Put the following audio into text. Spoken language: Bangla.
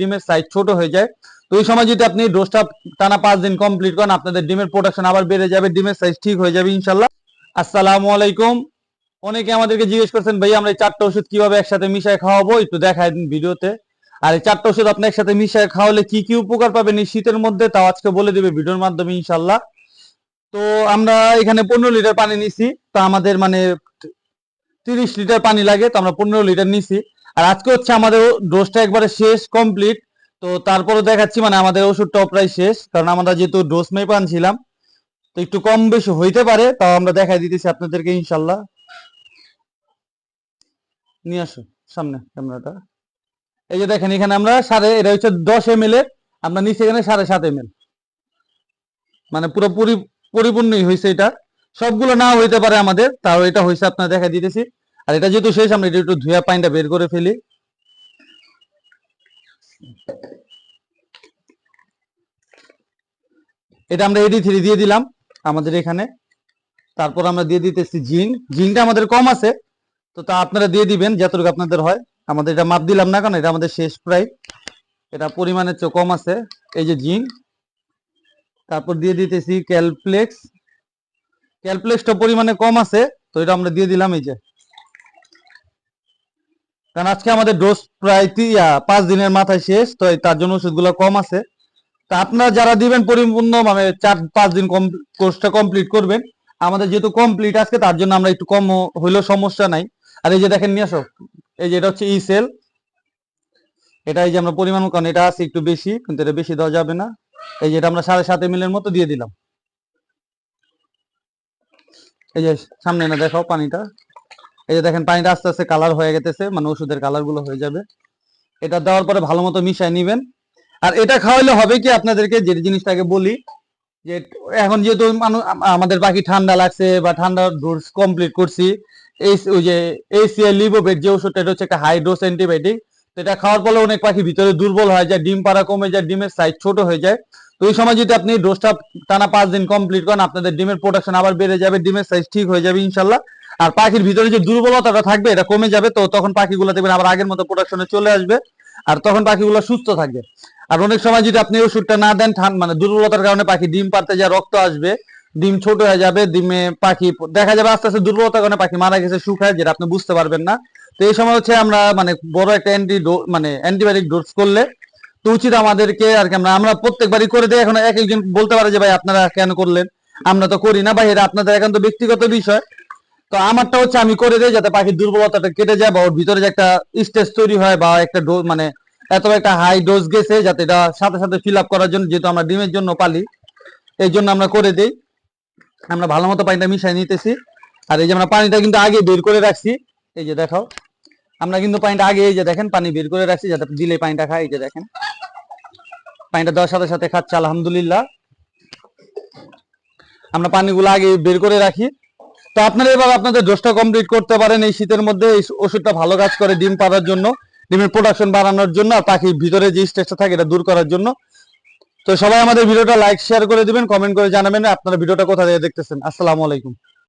ডিমের সাইজ ছোট হয়ে যায়। তো ওই সময় যদি আপনি ডোজটা টানা পাঁচ দিন কমপ্লিট করেন, আপনাদের ডিমের প্রোডাকশন আবার বেড়ে যাবে, ডিমের সাইজ ঠিক হয়ে যাবে ইনশাল্লাহ আসসালামু আলাইকুম। অনেকে আমাদেরকে জিজ্ঞেস করছেন ভাই আমরা এই চারটা ওষুধ কীভাবে একসাথে মিশায় খাওয়াবো? একটু দেখায় দিন ভিডিওতে। আর এই চারটা ওষুধ আপনি একসাথে মিশায় খাওয়ালে কি কি উপকার পাবেন এই শীতের মধ্যে, তাও আজকে বলে দিবে ভিডিওর মাধ্যমে ইনশাল্লাহ তো আমরা এখানে পনেরো লিটার পানি নিছি। তা আমাদের মানে তিরিশ লিটার পানি লাগে, তো আমরা পনেরো লিটার নিছি। আর আজকে হচ্ছে আমাদের ডোজটা একবারে শেষ কমপ্লিট তো তারপরে দেখাচ্ছি মানে আমাদের ওষুধটাও প্রায় শেষ, কারণ আমরা যেহেতু ডোজ মেপে আনছিলাম, তো একটু কম বেশি হইতে পারে, তাও আমরা দেখাই দিতেছি আপনাদেরকে ইনশাল্লাহ। নিয়ে আসো, সামনে ক্যামেরাটা। এই যে দেখেন, এখানে আমরা সাড়ে এটা হচ্ছে দশ এম এর, আমরা নিচে এখানে সাড়ে সাত এম মানে পরি- পরিপূর্ণই হয়েছে এটা। সবগুলো না হইতে পারে আমাদের। তাও এটা হয়েছে আপনার দেখা দিতেছি। আর এটা যেহেতু শেষ, আমরা এটা একটু ধুয়া পানিটা বের করে ফেলি। এটা আমরা এডি থ্রি দিয়ে দিলাম আমাদের এখানে। তারপর আমরা দিয়ে দিতেছি জিঙ্ক জিঙ্কটা আমাদের কম আছে, তো তা আপনারা দিয়ে দিবেন, যতটুকু আপনাদের হয়। আমাদের এটা মাপ দিলাম না, কারণ এটা আমাদের শেষ প্রায়। এটা পরিমাণের চেয়ে কম আছে। এই যে জিঙ্ক তারপর দিয়ে দিতেছি ক্যালপ্লেক্স। ক্যালপ্লেক্সটা পরিমাণে কম আছে, তো এটা আমরা দিয়ে দিলাম এই যে। কারণ আজকে আমাদের ডোজ প্রায় পাঁচ দিনের মাথায় শেষ, তো তার জন্য ওষুধগুলো কম আছে। তা আপনারা যারা দিবেন পরিপূর্ণ মানে চার, পাঁচ দিন কোর্সটা কমপ্লিট করবেন, আমাদের যেহেতু কমপ্লিট আজকে, তার জন্য আমরা একটু কম হইলেও সমস্যা নাই। আর এই যে দেখেন, নিয়ে আসো। এই যে এটা হচ্ছে ই সেল এটা এই যে আমরা পরিমাণ কারণ এটা আছে একটু বেশি, কিন্তু এটা বেশি দেওয়া যাবে না। এই যে এটা আমরা সাড়ে সাত মিলের মতো দিয়ে দিলাম। এই যে সামনে না দেখাও পানিটা। এই যে দেখেন, পানিটা আস্তে আস্তে কালার হয়ে গেতেছে মানে ওষুধের কালারগুলো হয়ে যাবে। এটা দেওয়ার পরে ভালো মতো মিশাই নিবেন। আর এটা খাওয়াইলে হবে কি আপনাদেরকে, যে জিনিসটাকে বলি, যে এখন যেহেতু মানুষ আমাদের বাকি ঠান্ডা লাগছে বা ঠান্ডা ডোজ কমপ্লিট করছি, এই ওই যে এসিআই লিভোভেট যে ওষুধটা, এটা হচ্ছে একটা হাই ডোজ অ্যান্টিবায়োটিক তো এটা খাওয়ার ফলে অনেক পাখি ভিতরে দুর্বল হয়ে যায়, ডিম পাড়া কমে যায়, ডিমের সাইজ ছোট হয়ে যায়। তো ওই সময় যদি আপনি ডোজটা টানা পাঁচ দিন কমপ্লিট করেন, আপনাদের ডিমের প্রোডাকশন আবার বেড়ে যাবে, ডিমের সাইজ ঠিক হয়ে যাবে ইনশাল্লাহ। আর পাখির ভিতরে যে দুর্বলতাটা থাকবে, এটা কমে যাবে, তো তখন পাখিগুলো দেখবেন আবার আগের মতো প্রোডাকশনে চলে আসবে। আর তখন পাখিগুলো সুস্থ থাকবে। আর অনেক সময় যদি আপনি ওষুধটা না দেন, ঠান- মানে দুর্বলতার কারণে পাখি ডিম পারতে যা রক্ত আসবে, ডিম ছোট হয়ে যাবে, ডিমে পাখি দেখা যাবে আস্তে আস্তে দুর্বলতার কারণে পাখি মারা গেছে শুকায় যেটা আপনি বুঝতে পারবেন না। তো এই সময় হচ্ছে আমরা মানে বড় একটা অ্যান্টি মানে অ্যান্টিবায়োটিক ডোজ করলে তো উচিত আমাদেরকে আর কি আমরা আমরা প্রত্যেকবারই করে দিই। এখন এক একজন বলতে পারে যে, ভাই, আপনারা কেন করলেন? আমরা তো করি না। এটা আপনাদের একান্ত ব্যক্তিগত বিষয়। তো আমারটা হচ্ছে আমি করে দিই যাতে পাখির দুর্বলতাটা কেটে যায় বা ওর ভিতরে যে একটা স্টেজ তৈরি হয় বা একটা ডোজ মানে এত একটা হাই ডোজ গেছে যাতে এটা সাথে সাথে ফিল আপ করার জন্য যেহেতু আমরা ডিমের জন্য পালি, এই জন্য আমরা করে দিই। আমরা ভালো মতো পানিটা মিশাই নিতেছি। আর এই যে আমরা পানিটা কিন্তু আগে বের করে রাখছি। এই যে দেখাও। আমরা কিন্তু পানিটা আগে এই যে দেখেন, পানি বের করে রাখছি, যাতে দিলে পানিটা খায়, এই যে দেখেন। পানিটা দেওয়ার সাথে সাথে খাচ্ছে, আলহামদুলিল্লাহ। আমরা পানিগুলো আগে বের করে রাখি। তো আপনারা এবার আপনাদের ডোজটা কমপ্লিট করতে পারেন এই শীতের মধ্যে, এই ওষুধটা ভালো কাজ করে ডিম পাড়ার জন্য, ডিমের প্রোডাকশন বাড়ানোর জন্য আর পাখির ভিতরে যে স্টেজটা থাকে এটা দূর করার জন্য। তো সবাই আমাদের ভিডিওটা লাইক শেয়ার করে দিবেন কমেন্ট করে জানাবেন আপনারা ভিডিওটা কোথা থেকে দেখতেছেন। আসসালামু আলাইকুম।